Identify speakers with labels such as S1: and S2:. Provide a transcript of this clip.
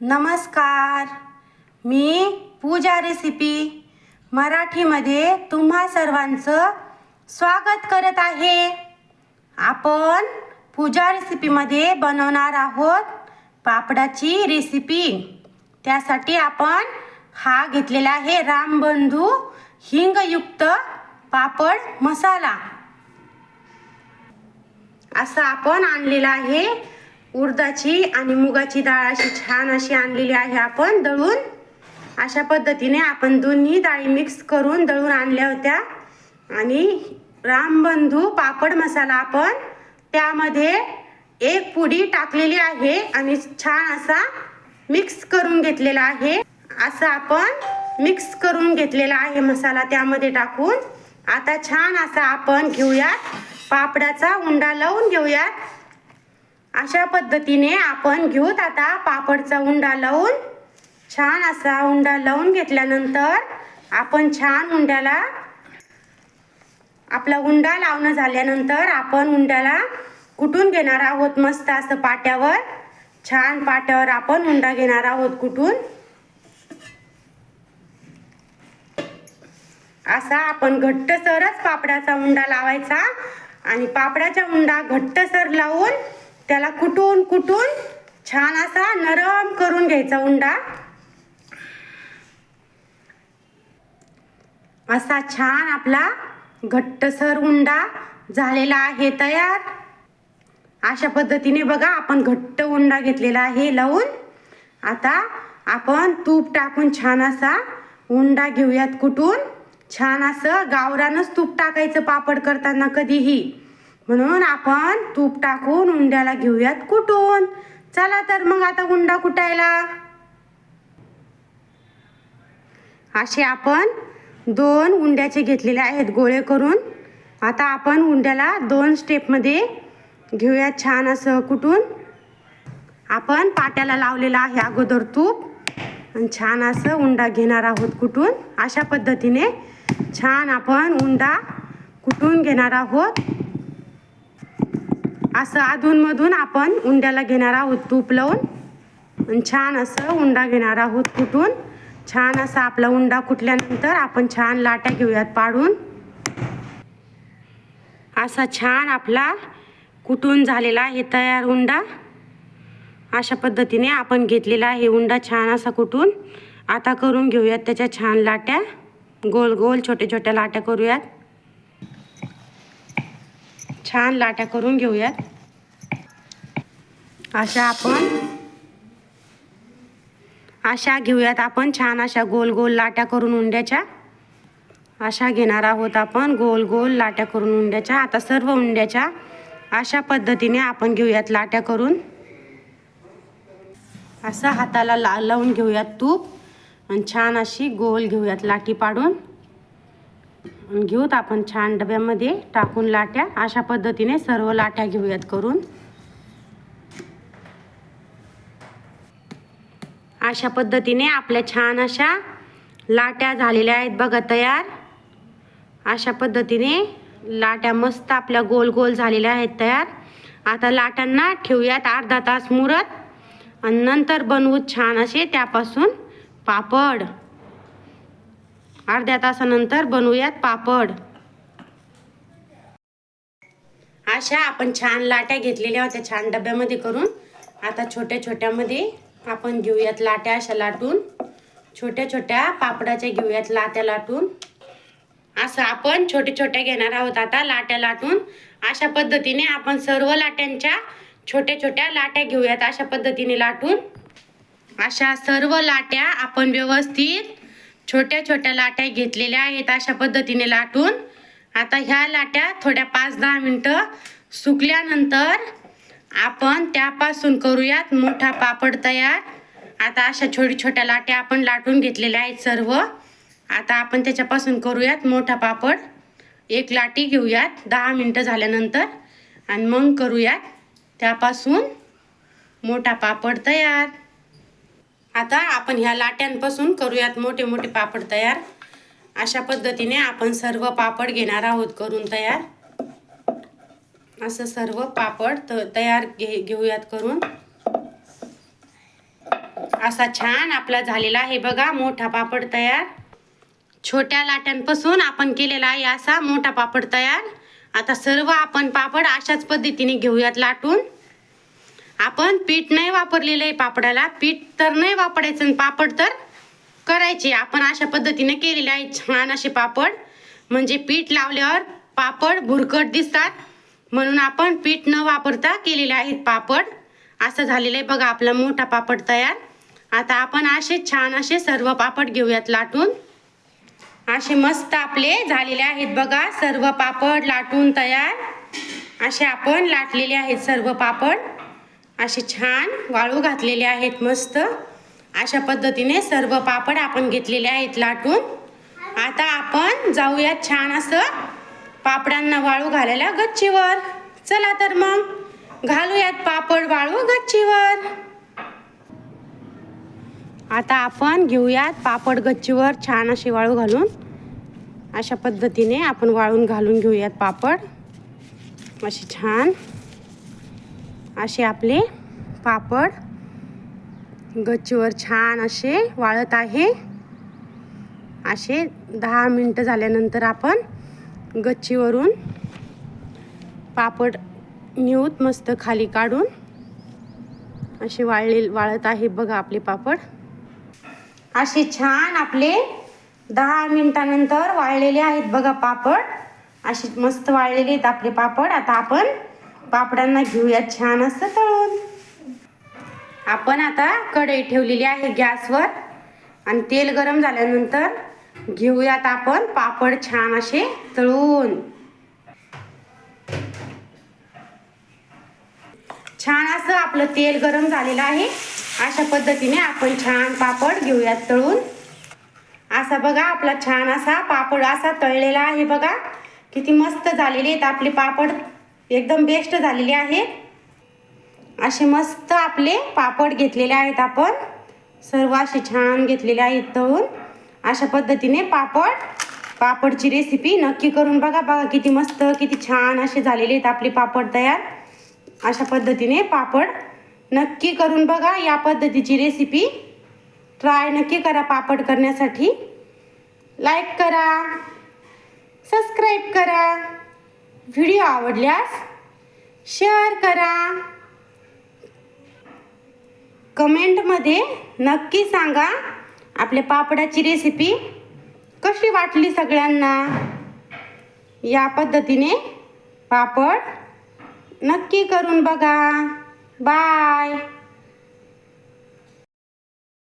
S1: नमस्कार. मी पूजा रेसिपी मराठीमध्ये तुम्हा सर्वांचं स्वागत करत आहे. आपण पूजा रेसिपीमध्ये बनवणार आहोत पापडाची रेसिपी त्यासाठी आपण हा घेतलेला आहे रामबंधू हिंगयुक्त पापड मसाला. असं आपण आणलेलं आहे. उडदाची आणि मुगाची डाळ अशी छान अशी आणलेली आहे आपण दळून. अशा पद्धतीने आपण दोन्ही डाळी मिक्स करून दळून आणल्या होत्या. आणि रामबंधू पापड मसाला आपण त्यामध्ये एक पुडी टाकलेली आहे आणि छान असा मिक्स करून घेतलेला आहे. असं आपण मिक्स करून घेतलेला आहे मसाला त्यामध्ये टाकून. आता छान असा आपण घेऊयात. पापडाचा उंडा लावून घेऊयात. अशा पद्धतीने आपण घेऊत आता पापडचा उंडा लावून छान असा उंडा लावून घेतल्यानंतर आपण छान उंड्याला आपला उंडा लावणं झाल्यानंतर आपण उंड्याला कुटून घेणार आहोत मस्त असं पाट्यावर. छान पाट्यावर आपण उंडा घेणार आहोत कुटून. असा आपण घट्टसरच पापडाचा उंडा लावायचा आणि पापडाचा उंडा घट्टसर लावून त्याला कुटून कुटून छान असा नरम करून घ्यायचा उंडा. असा छान आपला घट्टसर उंडा झालेला आहे तयार. अशा पद्धतीने बघा आपण घट्ट उंडा घेतलेला आहे लावून. आता आपण तूप टाकून छान असा उंडा घेऊयात कुटून छान असं गावरानच तूप टाकायचं पापड करताना कधीही. म्हणून आपण तूप टाकून उंड्याला घेऊयात कुटून चला तर मग आता उंडा कुटायला. असे आपण दोन उंड्याचे घेतलेले आहेत गोळे करून. आता आपण उंड्याला दोन स्टेपमध्ये घेऊयात छान असं कुटून आपण पाट्याला लावलेलं आहे अगोदर तूप. आणि छान असं उंडा घेणार आहोत कुटून अशा पद्धतीने छान आपण उंडा कुटून घेणार आहोत. असं अधूनमधून आपण उंड्याला घेणार आहोत तूप लावून. छान असं उंडा घेणार आहोत कुटून छान असा आपला उंडा कुटल्यानंतर आपण छान लाट्या घेऊयात पाडून. असा छान आपला कुटून झालेला आहे तयार उंडा. अशा पद्धतीने आपण घेतलेला आहे उंडा छान असा कुटून आता करून घेऊयात त्याच्या छान लाट्या. गोल गोल छोट्या छोट्या लाट्या करूयात. छान लाट्या करून घेऊयात. अशा आपण अशा घेऊयात आपण छान अशा गोल गोल लाट्या करून उंड्याच्या. अशा घेणार आहोत आपण गोल गोल लाट्या करून उंड्याच्या. आता सर्व उंड्याच्या अशा पद्धतीने आपण घेऊयात लाट्या करून. असं हाताला ला लावून घेऊयात तूप. आणि छान अशी गोल घेऊयात लाटी पाडून. घेऊत. आपण छान डब्यामध्ये टाकून लाट्या. अशा पद्धतीने सर्व लाट्या घेऊयात करून. अशा पद्धतीने आपल्या छान अशा लाट्या झालेल्या आहेत बघा तयार. अशा पद्धतीने लाट्या मस्त आपल्या गोल गोल झालेल्या आहेत तयार. आता लाटांना ठेवूयात अर्धा तास मुरत. आणि नंतर बनवू छान असे त्यापासून पापड. अर्ध्या तासानंतर बनवूयात पापड. अशा आपण छान लाट्या घेतलेल्या होत्या छान डब्यामध्ये करून. आता छोट्या छोट्यामध्ये आपण घेऊयात लाट्या अशा लाटून. छोट्या छोट्या पापडाच्या घेऊयात लाट्या लाटून. असं आपण छोट्या छोट्या घेणार आहोत आता लाट्या लाटून. अशा पद्धतीने आपण सर्व लाट्यांच्या छोट्या छोट्या लाट्या घेऊयात अशा पद्धतीने लाटून. अशा सर्व लाट्या आपण व्यवस्थित छोट्या छोट्या लाट्या घेतलेल्या आहेत अशा पद्धतीने लाटून. आता ह्या लाट्या थोड्या पाच दहा मिनटं सुकल्यानंतर आपण त्यापासून करूयात मोठा पापड तयार. आता अशा छोटी छोट्या लाट्या आपण लाटून घेतलेल्या आहेत सर्व. आता आपण त्याच्यापासून करूयात मोठा पापड. एक लाटी घेऊयात दहा मिनटं झाल्यानंतर. आणि मग करूयात त्यापासून मोठा पापड तयार. आता आपण ह्या लाट्यांपासून करूयात मोठे मोठे पापड तयार. अशा पद्धतीने आपण सर्व पापड घेणार आहोत करून तयार. असं सर्व पापड त तयार घे घेऊयात करून. असा छान आपला झालेला आहे बघा मोठा पापड तयार. छोट्या लाट्यांपासून आपण केलेला आहे असा मोठा पापड तयार. आता सर्व आपण पापड अशाच पद्धतीने घेऊयात लाटून. आपण पीठ नाही वापरलेलं आहे पापडाला पीठ तर नाही वापरायचं आणि पापड तर करायचे. आपण अशा पद्धतीने केलेले आहे छान असे पापड. म्हणजे पीठ लावल्यावर पापड भुरकट दिसतात. म्हणून आपण पीठ न वापरता केलेले आहेत पापड. असं झालेलं आहे बघा आपला मोठा पापड तयार. आता आपण असे छान असे सर्व पापड घेऊयात लाटून. असे मस्त आपले झालेले आहेत बघा सर्व पापड लाटून तयार. असे आपण लाटलेले आहेत सर्व पापड. असे छान वाळू घातलेले आहेत मस्त. अशा पद्धतीने सर्व पापड आपण घेतलेले आहेत लाटून. आता आपण जाऊयात छान असं पापडांना वाळू घालायला गच्चीवर. चला तर मग घालूयात पापड वाळू गच्चीवर. आता आपण घेऊयात पापड गच्चीवर छान अशी वाळू घालून. अशा पद्धतीने आपण वाळून घालून घेऊयात पापड. असे छान असे आपले पापड गच्चीवर छान असे वाळत आहे. असे दहा मिनटं झाल्यानंतर आपण गच्चीवरून पापड नेऊत मस्त खाली काढून असे वाळले वाळत आहे बघा आपले पापड. असे छान आपले दहा मिनटानंतर वाळलेले आहेत बघा पापड. असे मस्त वाळलेले आहेत आपले पापड. आता आपण पापडांना घेऊयात छान असं तळून. आपण आता कढई ठेवलेली आहे गॅसवर. आणि तेल गरम झाल्यानंतर घेऊयात आपण पापड छान असे तळून. छान असं आपलं तेल गरम झालेलं आहे. अशा पद्धतीने आपण छान पापड घेऊयात तळून. असा बघा आपला छान असा पापड असा तळलेला आहे बघा. किती मस्त झालेले आहेत आपले पापड. एकदम बेस्ट झालेले आहेत असे मस्त आपले पापड घेतलेले आहेत आपण. सर्व असे छान घेतलेले आहेत तळून. अशा पद्धतीने पापड पापडची रेसिपी नक्की करून बघा बघा किती मस्त किती छान असे झालेले आहेत आपले पापड तयार. अशा पद्धतीने पापड नक्की करून बघा या पद्धतीची रेसिपी ट्राय नक्की करा पापड करण्यासाठी. लाईक करा. सबस्क्राईब करा. व्हिडिओ आवडल्यास शेअर करा. कमेंटमध्ये नक्की सांगा आपल्या पापडाची रेसिपी कशी वाटली सगळ्यांना. या पद्धतीने पापड नक्की करून बघा. बाय